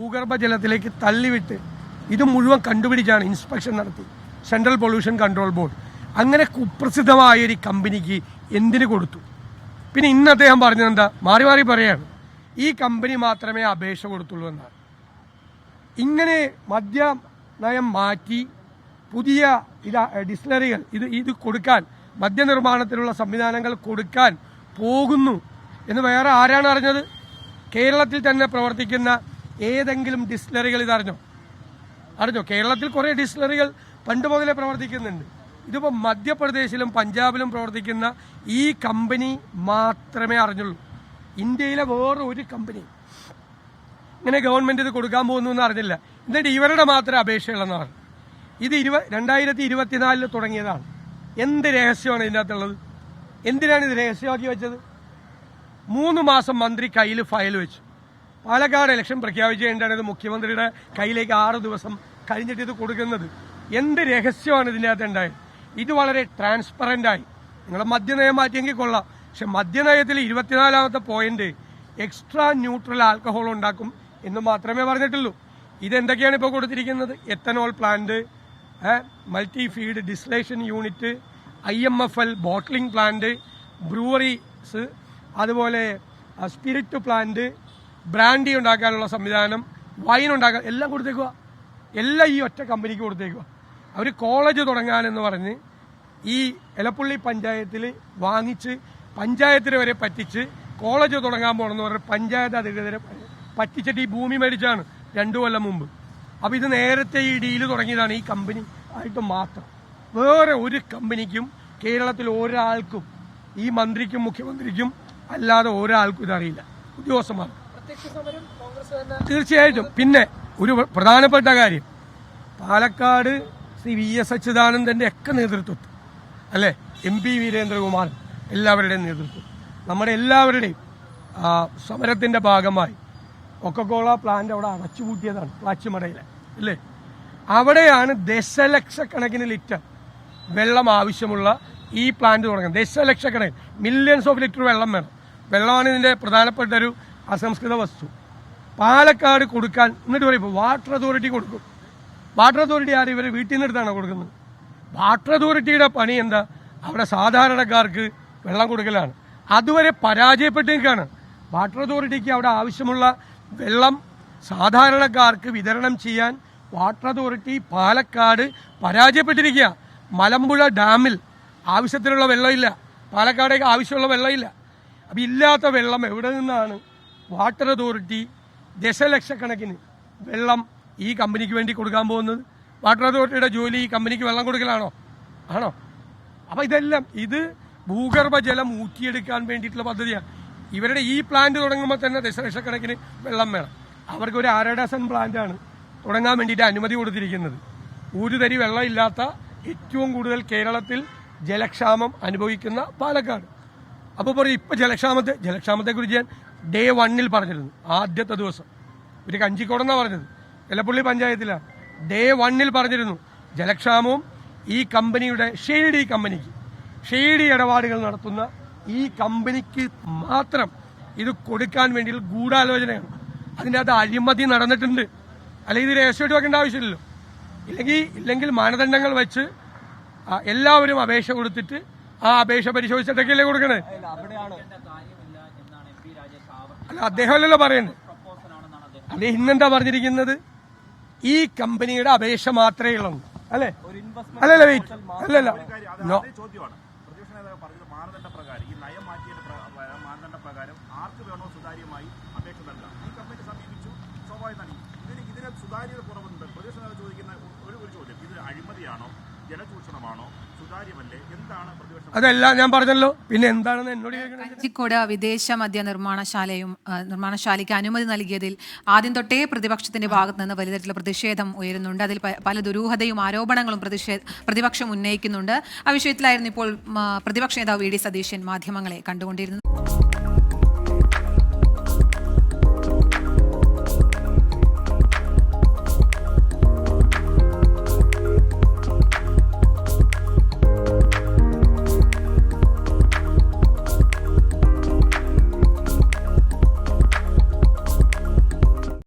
ഭൂഗർഭജലത്തിലേക്ക് തള്ളിവിട്ട് ഇത് മുഴുവൻ കണ്ടുപിടിച്ചാണ് ഇൻസ്പെക്ഷൻ നടത്തി. സെൻട്രൽ പൊല്യൂഷൻ കൺട്രോൾ ബോർഡ് അങ്ങനെ കുപ്രസിദ്ധമായ ഒരു കമ്പനിക്ക് എന്തിനു കൊടുത്തു? പിന്നെ ഇന്ന് അദ്ദേഹം പറഞ്ഞത് എന്താ? മാറി മാറി പറയാണ്. ഈ കമ്പനി മാത്രമേ അപേക്ഷ കൊടുത്തുള്ളൂ എന്നാണ്. ഇങ്ങനെ മദ്യ നയം മാറ്റി പുതിയ ഇതാ ഡിസ്ലറികൾ ഇത് ഇത് കൊടുക്കാൻ മദ്യനിർമ്മാണത്തിലുള്ള സംവിധാനങ്ങൾ കൊടുക്കാൻ പോകുന്നു. എന്ന് വേറെ ആരാണ് അറിഞ്ഞത്? കേരളത്തിൽ തന്നെ പ്രവർത്തിക്കുന്ന ഏതെങ്കിലും ഡിസ്റ്റിലറികൾ ഇതറിഞ്ഞോ അറിഞ്ഞോ? കേരളത്തിൽ കുറേ ഡിസ്റ്റിലറികൾ പണ്ട് മുതലേ പ്രവർത്തിക്കുന്നുണ്ട്. ഇതിപ്പോൾ മധ്യപ്രദേശിലും പഞ്ചാബിലും പ്രവർത്തിക്കുന്ന ഈ കമ്പനി മാത്രമേ അറിഞ്ഞുള്ളൂ. ഇന്ത്യയിലെ വേറെ ഒരു കമ്പനി. ഇങ്ങനെ ഗവൺമെന്റ് ഇത് കൊടുക്കാൻ പോകുന്നു എന്ന് അറിഞ്ഞില്ല. എന്നിട്ട് ഇവരുടെ മാത്രം അപേക്ഷയുള്ളെന്ന് പറഞ്ഞു. ഇത് ഇരുപ രണ്ടായിരത്തി ഇരുപത്തിനാലിൽ തുടങ്ങിയതാണ്. എന്ത് രഹസ്യമാണ് ഇതിനകത്തുള്ളത് എന്തിനാണ് ഇത് രഹസ്യമാക്കി വെച്ചത്? മൂന്ന് മാസം മന്ത്രി കയ്യിൽ ഫയൽ വെച്ചു. പാലക്കാട് ഇലക്ഷൻ പ്രഖ്യാപിച്ചുകഴിഞ്ഞാണ് ഇത് മുഖ്യമന്ത്രിയുടെ കയ്യിലേക്ക് ആറ് ദിവസം കഴിഞ്ഞിട്ട് ഇത് കൊടുക്കുന്നത്. എന്ത് രഹസ്യമാണ് ഇതിന്റെ അകത്ത് ഉണ്ടായത്? ഇത് വളരെ ട്രാൻസ്പെറന്റായി നിങ്ങൾ മദ്യനയം മാറ്റിയെങ്കിൽ കൊള്ളാം. പക്ഷെ മദ്യനയത്തിൽ ഇരുപത്തിനാലാമത്തെ പോയിന്റ് എക്സ്ട്രാ ന്യൂട്രൽ ആൽക്കഹോൾ ഉണ്ടാക്കും എന്ന് മാത്രമേ പറഞ്ഞിട്ടുള്ളൂ. ഇതെന്തൊക്കെയാണ് ഇപ്പോൾ കൊടുത്തിരിക്കുന്നത്? Ethanol plant multi feed distillation unit I M F L bottling plant breweries അതുപോലെ സ്പിരിറ്റ് പ്ലാന്റ് ബ്രാൻഡി ഉണ്ടാക്കാനുള്ള സംവിധാനം വൈൻ ഉണ്ടാക്കാൻ എല്ലാം കൊടുത്തേക്കുക എല്ലാം ഈ ഒറ്റ കമ്പനിക്ക് കൊടുത്തേക്കുക അവർ കോളേജ് തുടങ്ങാനെന്ന് പറഞ്ഞ് ഈ എലപ്പുള്ളി പഞ്ചായത്തിൽ വാങ്ങിച്ച് പഞ്ചായത്തിന് വരെ പറ്റിച്ച് കോളേജ് തുടങ്ങാൻ പോകണമെന്ന് പറഞ്ഞ് പഞ്ചായത്ത് അധികൃതരെ പറ്റിച്ചിട്ട് ഈ ഭൂമി മേടിച്ചാണ് രണ്ടു കൊല്ലം മുമ്പ്. അപ്പോൾ ഇത് നേരത്തെ ഈ ഡീൽ തുടങ്ങിയതാണ് ഈ കമ്പനി ആയിട്ട് മാത്രം. വേറെ ഒരു കമ്പനിക്കും കേരളത്തിൽ ഒരാൾക്കും ഈ മന്ത്രിക്കും മുഖ്യമന്ത്രിക്കും അല്ലാതെ ഒരാൾക്കും ഇതറിയില്ല. ഉദ്യോഗസ്ഥന്മാർ തീർച്ചയായിട്ടും. പിന്നെ ഒരു പ്രധാനപ്പെട്ട കാര്യം. പാലക്കാട് ശ്രീ വി എസ് അച്യുതാനന്ദന്റെ ഒക്കെ നേതൃത്വത്തിൽ അല്ലെ? എം പി വീരേന്ദ്രകുമാർ എല്ലാവരുടെയും നേതൃത്വം നമ്മുടെ എല്ലാവരുടെയും സമരത്തിന്റെ ഭാഗമായി കൊക്കക്കോള പ്ലാന്റ് അവിടെ അടച്ചുപൂട്ടിയതാണ് പ്ലാച്ചിമടയിലെ അല്ലേ? അവിടെയാണ് ദശലക്ഷക്കണക്കിന് ലിറ്റർ വെള്ളം ആവശ്യമുള്ള ഈ പ്ലാന്റ് തുടങ്ങുന്നത്. ദശലക്ഷക്കണക്കിന് മില്യൺസ് ഓഫ് ലിറ്റർ വെള്ളം വേണം. വെള്ളമാണ് ഇതിന്റെ പ്രധാനപ്പെട്ട ഒരു അസംസ്കൃത വസ്തു. പാലക്കാട് കൊടുക്കാൻ എന്നിട്ട് പറയും വാട്ടർ അതോറിറ്റി കൊടുക്കും. വാട്ടർ അതോറിറ്റി ആരും? ഇവരെ വീട്ടിൽ നിന്ന് എടുത്താണ് കൊടുക്കുന്നത്? വാട്ടർ അതോറിറ്റിയുടെ പണി എന്താ? അവിടെ സാധാരണക്കാർക്ക് വെള്ളം കൊടുക്കലാണ്. അതുവരെ പരാജയപ്പെട്ടിരിക്കുകയാണ്. വാട്ടർ അതോറിറ്റിക്ക് അവിടെ ആവശ്യമുള്ള വെള്ളം സാധാരണക്കാർക്ക് വിതരണം ചെയ്യാൻ വാട്ടർ അതോറിറ്റി പാലക്കാട് പരാജയപ്പെട്ടിരിക്കുക. മലമ്പുഴ ഡാമിൽ ആവശ്യത്തിനുള്ള വെള്ളമില്ല. പാലക്കാടേക്ക് ആവശ്യമുള്ള വെള്ളമില്ല. അപ്പം ഇല്ലാത്ത വെള്ളം എവിടെ നിന്നാണ് വാട്ടർ അതോറിറ്റി ദശലക്ഷക്കണക്കിന് വെള്ളം ഈ കമ്പനിക്ക് വേണ്ടി കൊടുക്കാൻ പോകുന്നത്. വാട്ടർ അതോറിറ്റിയുടെ ജോലി ഈ കമ്പനിക്ക് വെള്ളം കൊടുക്കലാണോ? ആണോ? അപ്പോൾ ഇതെല്ലാം ഇത് ഭൂഗർഭജലം ഊറ്റിയെടുക്കാൻ വേണ്ടിയിട്ടുള്ള പദ്ധതിയാണ്. ഇവരുടെ ഈ പ്ലാന്റ് തുടങ്ങുമ്പോൾ തന്നെ ദശലക്ഷക്കണക്കിന് വെള്ളം വേണം. അവർക്ക് ഒരു ആരഡസൺ പ്ലാന്റാണ് തുടങ്ങാൻ വേണ്ടിയിട്ട് അനുമതി കൊടുത്തിരിക്കുന്നത്. ഒരു തരി വെള്ളമില്ലാത്ത ഏറ്റവും കൂടുതൽ കേരളത്തിൽ ജലക്ഷാമം അനുഭവിക്കുന്ന പാലക്കാട്. അപ്പോൾ പറയും ഇപ്പം ജലക്ഷാമത്തെ ജലക്ഷാമത്തെക്കുറിച്ച് ഞാൻ ഡേ വണ്ണിൽ പറഞ്ഞിരുന്നു. ആദ്യത്തെ ദിവസം. ഒരു കഞ്ചിക്കോടെന്നാണ് പറഞ്ഞത്. എലപ്പുള്ളി പഞ്ചായത്തിലാണ് ഡേ വണ്ണിൽ പറഞ്ഞിരുന്നു. ജലക്ഷാമവും ഈ കമ്പനിയുടെ ഷെയ്ഡി കമ്പനിക്ക് ഷെയ്ഡി ഇടപാടുകൾ നടത്തുന്ന ഈ കമ്പനിക്ക് മാത്രം ഇത് കൊടുക്കാൻ വേണ്ടിയുള്ള ഗൂഢാലോചനയാണ്. അതിന്റെ അകത്ത് അഴിമതി നടന്നിട്ടുണ്ട്. അല്ലെങ്കിൽ ഇത് രഹസ്യമായിട്ട് വെക്കേണ്ട ആവശ്യമില്ലല്ലോ. ഇല്ലെങ്കിൽ ഇല്ലെങ്കിൽ മാനദണ്ഡങ്ങൾ വെച്ച് എല്ലാവരും അപേക്ഷ കൊടുത്തിട്ട് ആ അപേക്ഷ പരിശോധിച്ചിട്ടൊക്കെയല്ലേ കൊടുക്കണേ? അല്ല അദ്ദേഹമല്ലല്ലോ പറയുന്നത്. അല്ലെ ഇന്നെന്താ പറഞ്ഞിരിക്കുന്നത്? ഈ കമ്പനിയുടെ അപേക്ഷ മാത്രമേ ഉള്ളൂ. അല്ലെ? അല്ലല്ല വെയിറ്റ് അല്ലല്ല. നോ ചോദിക്കുന്ന ഒരു ചോദ്യം ഇത് അഴിമതിയാണോ ജലചൂഷണമാണോ സുതാര്യമല്ലേ എന്താണ് അതെല്ലാം ഞാൻ പറഞ്ഞല്ലോ. പിന്നെ എന്താണെന്ന് എന്നോട് കഞ്ചിക്കോട് വിദേശ മദ്യ നിർമ്മാണശാലയും നിർമ്മാണശാലയ്ക്ക് അനുമതി നൽകിയതിൽ ആദ്യം തൊട്ടേ പ്രതിപക്ഷത്തിന്റെ ഭാഗത്ത് നിന്ന് വലിയ തരത്തിലുള്ള പ്രതിഷേധം ഉയരുന്നുണ്ട്. അതിൽ പല ദുരൂഹതയും ആരോപണങ്ങളും പ്രതിപക്ഷം ഉന്നയിക്കുന്നുണ്ട്. ആ വിഷയത്തിലായിരുന്നു ഇപ്പോൾ പ്രതിപക്ഷ നേതാവ് വി ഡി സതീശൻ മാധ്യമങ്ങളെ കണ്ടുകൊണ്ടിരുന്നത്.